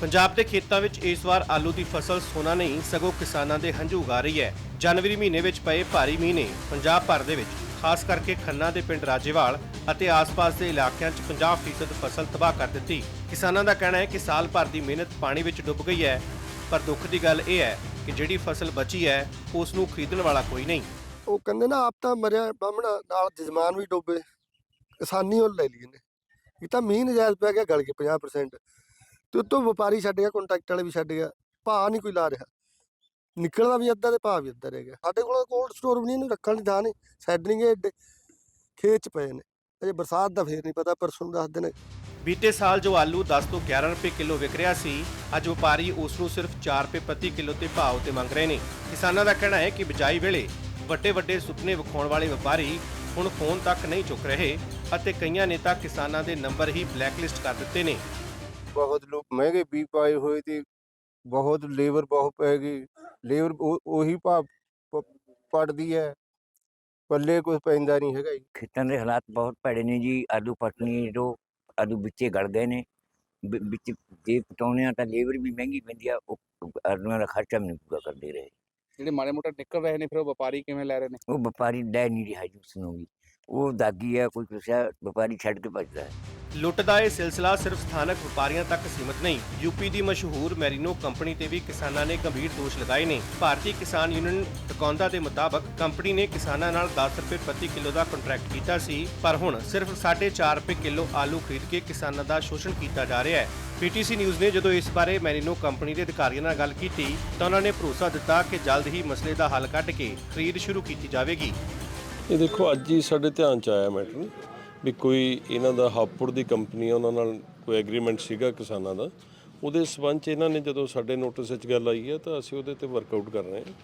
ਪੰਜਾਬ ਦੇ ਖੇਤਾਂ ਵਿੱਚ ਇਸ ਵਾਰ ਆਲੂ ਦੀ ਫਸਲ ਸੋਨਾ ਨਹੀਂ, ਸਗੋਂ ਕਿਸਾਨਾਂ ਦੇ ਹੰਝੂ ਉਗਾ ਰਹੀ ਹੈ। ਜਨਵਰੀ ਮਹੀਨੇ ਵਿੱਚ ਪਏ ਭਾਰੀ ਮੀਂਹ ਨੇ ਪੰਜਾਬ ਭਰ ਦੇ ਵਿੱਚ, ਖਾਸ ਕਰਕੇ ਖੰਨਾ ਦੇ ਪਿੰਡ ਰਾਜੇਵਾਲ ਅਤੇ ਆਸ-ਪਾਸ ਦੇ ਇਲਾਕਿਆਂ 'ਚ 50% ਫਸਲ ਤਬਾਹ ਕਰ ਦਿੱਤੀ। ਕਿਸਾਨਾਂ ਦਾ ਕਹਿਣਾ ਹੈ ਕਿ ਸਾਲ ਭਰ ਦੀ ਮਿਹਨਤ ਪਾਣੀ ਵਿੱਚ ਡੁੱਬ ਗਈ ਹੈ, ਪਰ ਦੁੱਖ ਦੀ ਗੱਲ ਇਹ ਹੈ ਕਿ ਜਿਹੜੀ ਫਸਲ ਬਚੀ ਹੈ, ਉਸ ਨੂੰ ਖਰੀਦਣ ਵਾਲਾ ਕੋਈ ਨਹੀਂ। ਉਹ ਕਹਿੰਦੇ ਨਾ, ਆਪ ਤਾਂ ਮਰਿਆ ਬਾਹਮਣਾ ਨਾਲ ਜਜ਼ਮਾਨ ਵੀ ਡੋਬੇ ਕਿਸਾਨੀ ਉਹ ਲੈ ਲਈ ਨੇ। ਇਹ ਤਾਂ ਮੀਂਹ ਨਜਾਇਜ਼ ਪੈ ਗਿਆ, ਗਲ ਕੇ 50% ਤੇ ਉਤੋਂ ਵਪਾਰੀ ਛੱਡ ਗਿਆ ਕੰਟਰੈਕਟ ਵਾਲੇ ਵੀ ਛੱਡ ਗਿਆ। ਭਾਅ ਨਹੀਂ ਕੋਈ ਲਾ ਰਿਹਾ। ਨਿਕਲਦਾ ਵੀ ਅੱਧਾ ਤੇ ਭਾਅ ਵੀ ਅੱਧਾ ਰਹਿ ਗਿਆ। ਸਾਡੇ ਕੋਲ ਕੋਲਡ ਸਟੋਰ ਵੀ ਨਹੀਂ, ਇਹਨੂੰ ਰੱਖਣ ਦੀ ਥਾਂ ਨਹੀਂ। ਸੈਡਰਿੰਗ ਏਡੇ ਖੇਤ ਚ ਪਏ ਨੇ। ਅਜੇ ਬਰਸਾਤ ਦਾ ਫੇਰ ਨਹੀਂ ਪਤਾ, ਪਰਸੋਂ ਦੱਸਦੇ ਨੇ ਬੀਤੇ ਸਾਲ ਜੋ ਆਲੂ 10 ਤੋਂ 11 ਰੁਪਏ ਕਿਲੋ ਵਿਕ ਰਿਹਾ ਸੀ, ਅੱਜ ਵਪਾਰੀ ਉਸ ਨੂੰ ਸਿਰਫ 4 ਰੁਪਏ ਪ੍ਰਤੀ ਕਿਲੋ ਤੇ ਭਾਅ ਤੇ ਮੰਗ ਰਹੇ ਨੇ। ਕਿਸਾਨਾਂ ਦਾ ਕਹਿਣਾ ਹੈ ਕਿ ਬਿਜਾਈ ਵੇਲੇ ਵੱਡੇ ਵੱਡੇ ਸੁਪਨੇ ਵਿਖਾਉਣ ਵਾਲੇ ਵਪਾਰੀ ਹੁਣ ਫੋਨ ਤੱਕ ਨਹੀਂ ਚੁੱਕ ਰਹੇ ਅਤੇ ਕਈਆਂ ਨੇ ਤਾਂ ਕਿਸਾਨਾਂ ਦੇ ਨੰਬਰ ਹੀ ਬਲੈਕਲਿਸਟ ਕਰ ਦਿੱਤੇ ਨੇ। ਬਹੁਤ ਲੋਕ ਮਹਿੰਗੇ ਵੀ ਪਾਏ ਹੋਏ ਤੇ ਬਹੁਤ ਲੇਬਰ ਬਹੁਤ ਪੈ ਗਈ। ਲੇਬਰ ਉਹੀ ਭਾਅ ਪੜਦੀ ਹੈ। ਪੱਲੇ ਕੁਝ ਪੈਂਦਾ ਨਹੀਂ ਹੈਗਾ ਜੀ। ਖੇਤਾਂ ਦੇ ਹਾਲਾਤ ਬਹੁਤ ਭੈੜੇ ਨੇ ਜੀ। ਆਲੂ ਪਟਣੀ ਤੋਂ ਆਲੂ ਵਿੱਚੇ ਗਲ ਗਏ ਨੇ। ਵਿੱਚ ਜੇ ਪਟਾਉਣੇ ਆ ਤਾਂ ਲੇਬਰ ਵੀ ਮਹਿੰਗੀ ਪੈਂਦੀ ਆ। ਉਹ ਆਲੂਆਂ ਦਾ ਖਰਚਾ ਵੀ ਨਹੀਂ ਪੂਰਾ ਕਰਦੇ ਰਹੇ। ਜਿਹੜੇ ਮਾੜੇ ਮੋਟਾ ਨਿਕਲ ਰਹੇ ਨੇ ਫਿਰ ਉਹ ਵਪਾਰੀ ਕਿਵੇਂ ਲੈ ਰਹੇ ਨੇ? ਉਹ ਵਪਾਰੀ ਲੈ ਨਹੀਂ ਰਿਹਾ ਜੀ ਉਸ ਨੂੰ ਵੀ। ਉਹ ਦਾਗੀ ਆ ਕੋਈ ਕੁਛਾ ਵਪਾਰੀ ਛੱਡ ਕੇ ਭੱਜਦਾ ਹੈ। ਲੁੱਟ ਦਾ ਇਹ ਸਿਲਸਿਲਾ ਸਿਰਫ ਸਥਾਨਕ ਵਪਾਰੀਆਂ ਤੱਕ ਸੀਮਤ ਨਹੀਂ, ਯੂਪੀ ਦੀ ਮਸ਼ਹੂਰ ਮੈਰੀਨੋ ਕੰਪਨੀ ਤੇ ਵੀ ਕਿਸਾਨਾਂ ਨੇ ਗੰਭੀਰ ਦੋਸ਼ ਲਗਾਏ ਨੇ। ਭਾਰਤੀ ਕਿਸਾਨ ਯੂਨੀਅਨ ਟਕੌਂਦਾ ਦੇ ਮੁਤਾਬਕ ਕੰਪਨੀ ਨੇ ਕਿਸਾਨਾਂ ਨਾਲ 10 ਰੁਪਏ ਪ੍ਰਤੀ ਕਿਲੋ ਦਾ ਕੰਟਰੈਕਟ ਕੀਤਾ ਸੀ, ਪਰ ਹੁਣ ਸਿਰਫ 4.5 ਰੁਪਏ ਕਿਲੋ ਆਲੂ ਖਰੀਦ ਕੇ ਕਿਸਾਨਾਂ ਦਾ ਸ਼ੋਸ਼ਣ ਕੀਤਾ ਜਾ ਰਿਹਾ ਹੈ। ਪੀਟੀਸੀ ਨਿਊਜ਼ ਨੇ ਜਦੋਂ ਇਸ ਬਾਰੇ ਮੈਰੀਨੋ ਕੰਪਨੀ ਦੇ ਅਧਿਕਾਰੀਆਂ ਨਾਲ ਗੱਲ ਕੀਤੀ, ਤਾਂ ਉਹਨਾਂ ਨੇ ਭਰੋਸਾ ਦਿੱਤਾ ਕਿ ਜਲਦ ਹੀ ਮਸਲੇ ਦਾ ਹੱਲ ਕੱਢ ਕੇ ਖਰੀਦ ਸ਼ੁਰੂ ਕੀਤੀ ਜਾਵੇਗੀ। ਇਹ ਦੇਖੋ, ਅੱਜ ਹੀ ਸਾਡੇ ਧਿਆਨ ਚ ਆਇਆ ਮੈਟਰ। ਵੀ ਕੋਈ ਇਹਨਾਂ ਦਾ ਹਾਪੁਰ ਦੀ ਕੰਪਨੀ ਆ, ਉਹਨਾਂ ਨਾਲ ਕੋਈ ਐਗਰੀਮੈਂਟ ਸੀਗਾ ਕਿਸਾਨਾਂ ਦਾ, ਉਹਦੇ ਸਬੰਧ ਚ ਇਹਨਾਂ ਨੇ ਜਦੋਂ ਸਾਡੇ ਨੋਟਿਸ ਵਿੱਚ ਗੱਲ ਆਈ ਹੈ ਤਾਂ ਅਸੀਂ ਉਹਦੇ ਤੇ ਵਰਕਆਊਟ ਕਰ ਰਹੇ ਹਾਂ।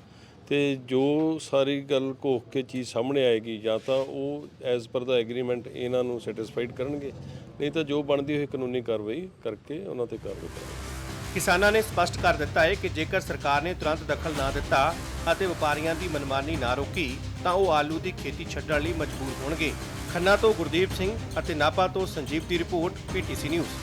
ਤੇ ਜੋ ਸਾਰੀ ਗੱਲ ਘੋਖ ਕੇ ਚੀਜ਼ ਸਾਹਮਣੇ ਆਏਗੀ, ਜਾਂ ਤਾਂ ਉਹ ਐਜ਼ ਪਰ ਦਾ ਐਗਰੀਮੈਂਟ ਇਹਨਾਂ ਨੂੰ ਸੈਟੀਸਫਾਈਡ ਕਰਨਗੇ, ਨਹੀਂ ਤਾਂ ਜੋ ਬਣਦੀ ਹੋਈ ਕਾਨੂੰਨੀ ਕਾਰਵਾਈ ਕਰਕੇ ਉਹਨਾਂ ਤੇ ਕਾਰਵਾਈ ਕਰਾਂਗੇ। ਕਿਸਾਨਾਂ ਨੇ ਸਪਸ਼ਟ ਕਰ ਦਿੱਤਾ ਹੈ ਕਿ ਜੇਕਰ ਸਰਕਾਰ ਨੇ ਤੁਰੰਤ ਦਖਲ ਨਾ ਦਿੱਤਾ ਅਤੇ ਵਪਾਰੀਆਂ ਦੀ ਮਨਮਾਨੀ ਨਾ ਰੋਕੀ, ਤਾਂ ਉਹ ਆਲੂ ਦੀ ਖੇਤੀ ਛੱਡਣ ਲਈ ਮਜਬੂਰ ਹੋਣਗੇ। ਖੰਨਾ ਤੋਂ ਗੁਰਦੀਪ ਸਿੰਘ ਅਤੇ ਨਾਭਾ ਤੋਂ ਸੰਜੀਵ ਦੀ ਰਿਪੋਰਟ ਪੀਟੀਸੀ ਨਿਊਜ਼।